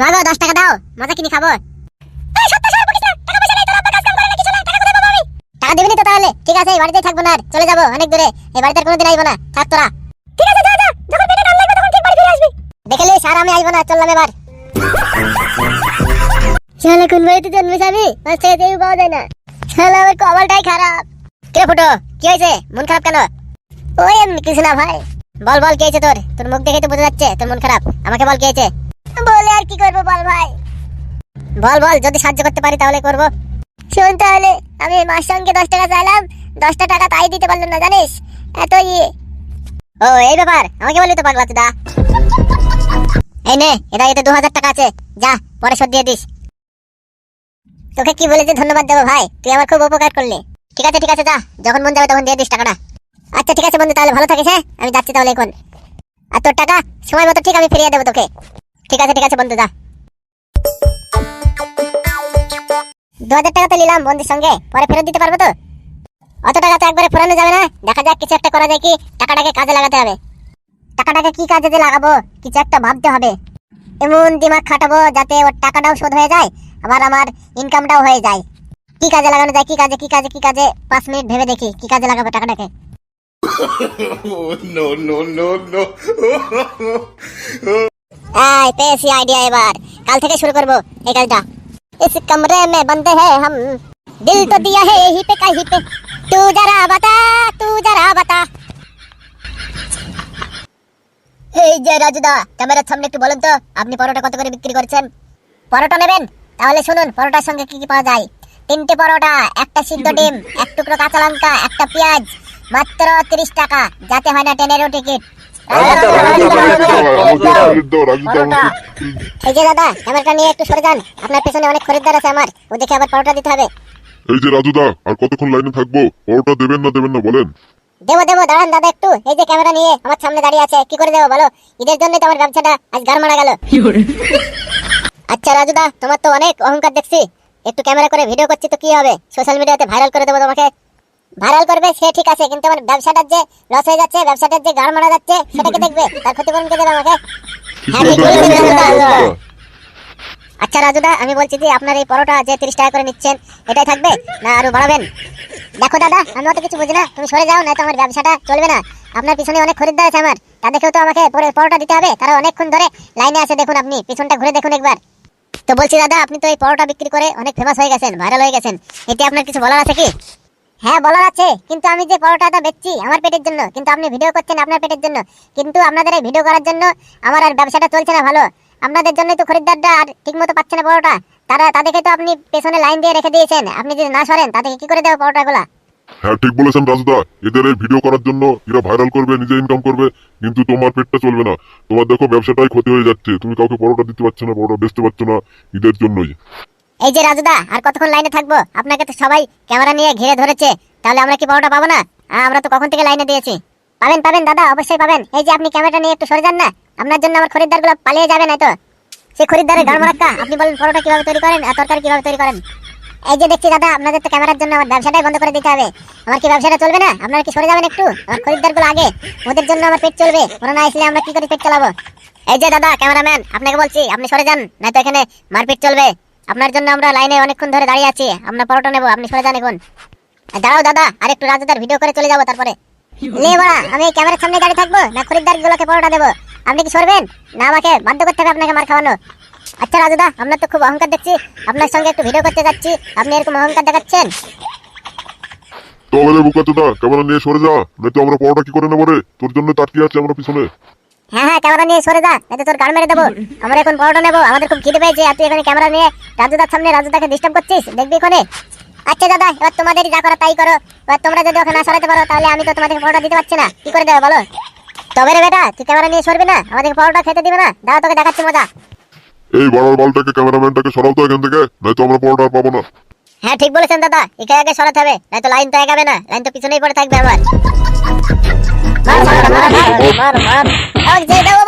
মাগো দশ টাকা দাও। মজা কিনে খাব। টাকা দিবি তো তাহলে? ঠিক আছে, এই বাড়িতেই থাকব না চলে যাব অনেক দূরে। এই বাড়িতে কোনোদিন না। থাক তোরা। ঠিক আছে যখন পেটে লাগবে তখন ঠিক বাড়ি ফিরে আসবি। আমি না, চললাম এবার। কোন বাড়িতে আমি? থেকে কেউ পাওয়া যায় না। আমার কপালটাই খারাপ। কে ফুটো, কি হয়েছে? মন খারাপ কেন? ওই কিছু না ভাই। বল বল, কি তোর? তোর মুখ দেখে তো বোঝা যাচ্ছে, তোর মন খারাপ। আমাকে বল, কি বলে আর কি করব বল ভাই? বল বল, যদি সাহায্য করতে পারি তাহলে করব। শোন তাহলে, আমি মার সঙ্গে দশ টাকা চাইলাম, দশটা টাকা তাই দিতে পারলাম না, জানিস? এত ইয়ে। ও, এই ব্যাপার, আমাকে বললি তো পাগলা দা। এই নে, এটা এতে দু হাজার টাকা আছে। যা, পরে শোধ দিয়ে দিস। তোকে কি বলেছে ধন্যবাদ দেবো ভাই, তুই আমার খুব উপকার করলি। ঠিক আছে ঠিক আছে, যা, যখন মন যাবে তখন দিয়ে দিস টাকাটা। আচ্ছা ঠিক আছে বন্ধু, তাহলে ভালো থাকিস হ্যাঁ? আমি যাচ্ছি তাহলে এখন। আর তোর টাকা, সময় মতো ঠিক আমি ফিরিয়ে দেবো তোকে। ঠিক আছে ঠিক আছে, বন্ধু, যা। দু হাজার টাকা তো নিলাম বন্ধুর সঙ্গে, পরে ফেরত দিতে পারব তো? অত টাকা তো একবারে ফুরানো যাবে না। দেখা যাক কিছু একটা করা যায় কি, টাকাটাকে কাজে লাগাতে হবে। টাকাটাকে কি কাজে যে লাগাবো, কিছু একটা ভাবতে হবে। এমন দিমাগ খাটাবো যাতে ওর টাকাটাও শোধ হয়ে যায়, আবার আমার ইনকামটাও হয়ে যায়। কি কাজে লাগানো যায়, কি কাজে কি কাজে কি কাজে, পাঁচ মিনিট ভেবে দেখি কি কাজে লাগাবো টাকাটাকে। Oh. এই পেয়েছি আইডিয়া এবার কাল থেকে শুরু করব এই কাজটা इस कमरे में बंदे हैं हम दिल तो दिया है यहीं पे कहीं पे तू जरा बता तू जरा बता এই যে রাজুদা ক্যামেরার সামনে একটু বলুন তো আপনি পরোটা কত করে বিক্রি করছেন পরোটা নেবেন তাহলে শুনুন পরোটার সঙ্গে কি কি পাওয়া যায় তিনটে পরোটা একটা সিদ্ধ ডিম এক টুকরো কাঁচা লঙ্কা একটা পেঁয়াজ মাত্র তিরিশ টাকা যাতে হয় না ট্রেনেরও টিকিট এই যে দাদা ক্যামেরাটা নিয়ে একটু সরে যান। আপনার পেছনে অনেক খরিদ্দার আছে আমার। ও আবার পরোটা দিতে হবে। এই যে রাজুদা আর কতক্ষণ লাইনে থাকব? পরোটা দেবেন না দেবেন না বলেন। দেবো দেবো দাঁড়ান দাদা একটু। এই যে ক্যামেরা নিয়ে আমার সামনে দাঁড়িয়ে আছে কি করে দেবো বলো? ঈদের জন্যই তো আমার ব্যবসাটা আজ গার মারা গেল। আচ্ছা রাজুদা তোমার তো অনেক অহংকার দেখছি। একটু ক্যামেরা করে ভিডিও করছি তো কি হবে? সোশ্যাল মিডিয়াতে ভাইরাল করে দেবো তোমাকে। ভাইরাল করবে সে ঠিক আছে কিন্তু আমার ব্যবসাটার যে লস হয়ে যাচ্ছে ব্যবসাটার যে গাড় মারা যাচ্ছে সেটাকে দেখবে? তার ক্ষতিপূরণ কে দেবে আমাকে? হ্যাঁ ঠিক বলেছেন রাজুদা। আচ্ছা রাজুদা আমি বলছি যে আপনার এই পরোটা যে তিরিশ টাকা করে নিচ্ছেন এটাই থাকবে না আরও বাড়াবেন? দেখো দাদা আমি অত কিছু বুঝি না তুমি সরে যাও না তো আমার ব্যবসাটা চলবে না। আপনার পিছনে অনেক খরিদ্দার আছে আমার তাদেরকেও তো আমাকে পরে পরোটা দিতে হবে তারা অনেকক্ষণ ধরে লাইনে আছে দেখুন আপনি পিছনটা ঘুরে দেখুন একবার। তো বলছি দাদা আপনি তো এই পরোটা বিক্রি করে অনেক ফেমাস হয়ে গেছেন ভাইরাল হয়ে গেছেন এতে আপনার কিছু বলার আছে কি? হ্যাঁ বলার আছে। কিন্তু আমি যে পরোটাটা বেচছি আমার পেটের জন্য, কিন্তু আপনি ভিডিও করছেন আপনার পেটের জন্য, কিন্তু আপনাদের এই ভিডিও করার জন্য আমার আর ব্যবসাটা চলছে না ভালো। আপনাদের জন্যই তো খরিদ্দাররা আর ঠিকমতো পাচ্ছে না পরোটা। তারা, তাদেরকে তো আপনি পেছনে লাইন দিয়ে রেখে দিয়েছেন। আপনি যদি না সরেন, তাদেরকে কি করে দেবো পরোটাগুলা? হ্যাঁ ঠিক বলেছেন রাজুদা। এদের এই ভিডিও করার জন্য এরা ভাইরাল করবে, নিজে ইনকাম করবে, কিন্তু তোমার পেটটা চলবে না। তোমার দেখো ব্যবসাটাই ক্ষতি হয়ে যাচ্ছে। তুমি কাউকে পরোটা দিতে পারছ না, পরোটা বেচতে পারছ না। ঈদের জন্যই। এই যে রাজুদা, আর কতক্ষণ লাইনে থাকব? আপনাকে তো সবাই ক্যামেরা নিয়ে ঘিরে ধরেছে। তাহলে আমরা কি পরোটা পাবো না? আমরা তো কখন থেকে লাইনে দিয়েছি। পাবেন পাবেন, দাদা, অবশ্যই পাবেন। এই যে আপনি ক্যামেরাটা নিয়ে একটু সরে যান না। আপনার জন্য আমার খরিদ্দারগুলো পালিয়ে যাবে না তো সে খরিদ্দারের গাড় মারাক্কা আপনি বলেন পরোটা কীভাবে তৈরি করেন আর তরকারি কীভাবে তৈরি করেন? এই যে দেখছি দাদা, আপনাদের তো ক্যামেরার জন্য আমার ব্যবসাটাই বন্ধ করে দিতে হবে। আমার কি ব্যবসাটা চলবে না? আপনারা কি সরে যাবেন একটু? আমার খরিদ্দারগুলো আগে। ওদের জন্য আমার পেট চলবে। ওরা না আসলে আমরা কি করে পেট চালাবো? এই যে দাদা, ক্যামেরাম্যান, আপনাকে বলছি, আপনি সরে যান না তো এখানে মারপিট চলবে। আপনার জন্য আমরা লাইনে অনেকক্ষণ ধরে দাঁড়িয়ে আছি। আমরা পরোটা নেব, আপনি সরে যান এখন। দাঁড়াও দাদা আর একটু রাজুদার ভিডিও করে চলে যাব তারপরে। লে বাড়া, আমি ক্যামেরার সামনে দাঁড়িয়ে থাকব, না খরিদ্দার গুলোকে পরোটা দেবো। আপনি কি সরবেন? না আমাকে বাধ্য করতে হবে আপনাকে মার খাওয়ানো। আচ্ছা রাজুদা আপনার তো খুব অহংকার দেখছি। আপনার সঙ্গে একটু ভিডিও করতে যাচ্ছি। আপনি এরকম অহংকার দেখাচ্ছেন। তবে রে বুকাচোদা ক্যামেরা নিয়ে সরে যা, নয়তো আমরা পরোটা কি করে নেব রে? তোর জন্য তাকিয়ে আছে আমরা পিছনে। হ্যাঁ হ্যাঁ ক্যামেরা নিয়ে সরে যা যাতে তোর গাল মেরে দেবো। আমরা এখন পরোটা নেব আমাদের খুব খিদে পেয়েছে আর তুই এখানে ক্যামেরা নিয়ে রাজুদার সামনে রাজুদাকে ডিস্টার্ব করছিস? দেখবি ওখানে আচ্ছা দাদা এবার তোমাদেরই যা করো তাই করো। এবার তোমরা যদি ওখানে না সরাতে পারো তাহলে আমি তো তোমাদেরকে পরোটা দিতে পারছি না। কি করে দেবে বলো? তবে রে বেটা তুই ক্যামেরা নিয়ে সরবি না আমাদেরকে পরোটা খেতে দিবে না। দাও তোকে দেখাচ্ছি মজা। এই বাড়ার বালটাকে ক্যামেরাম্যানটাকে সরাও তো এখান থেকে নয়তো আমরা পরোটা পাবো না। হ্যাঁ ঠিক বলেছেন দাদা। একে আগে সরাতে হবে নয়তো লাইন তো এগাবে না লাইন তো পিছনেই পড়ে থাকবে আবার। মার, মার, মার, মার, মার,